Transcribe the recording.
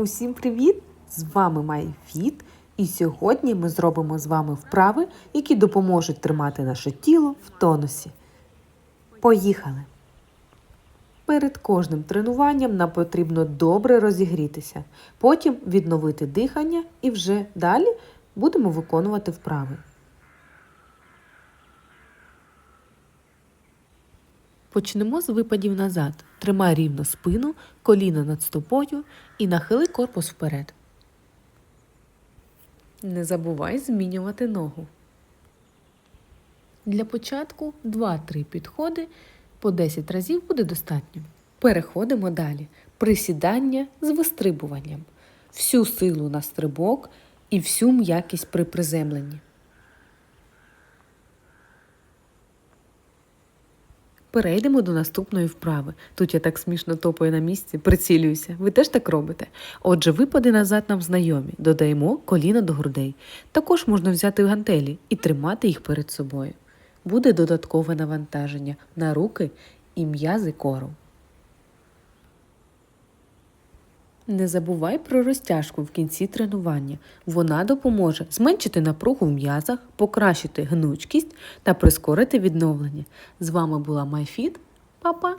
Усім привіт! З вами MyFit і сьогодні ми зробимо з вами вправи, які допоможуть тримати наше тіло в тонусі. Поїхали! Перед кожним тренуванням нам потрібно добре розігрітися, потім відновити дихання і вже далі будемо виконувати вправи. Почнемо з випадів назад. Тримай рівно спину, коліна над стопою і нахили корпус вперед. Не забувай змінювати ногу. Для початку 2-3 підходи по 10 разів буде достатньо. Переходимо далі. Присідання з вистрибуванням. Всю силу на стрибок і всю м'якість при приземленні. Перейдемо до наступної вправи. Тут я так смішно топаю на місці, прицілююся. Ви теж так робите. Отже, випади назад нам знайомі. Додаємо коліна до грудей. Також можна взяти гантелі і тримати їх перед собою. Буде додаткове навантаження на руки і м'язи кору. Не забувай про розтяжку в кінці тренування. Вона допоможе зменшити напругу в м'язах, покращити гнучкість та прискорити відновлення. З вами була MyFit. Па-па!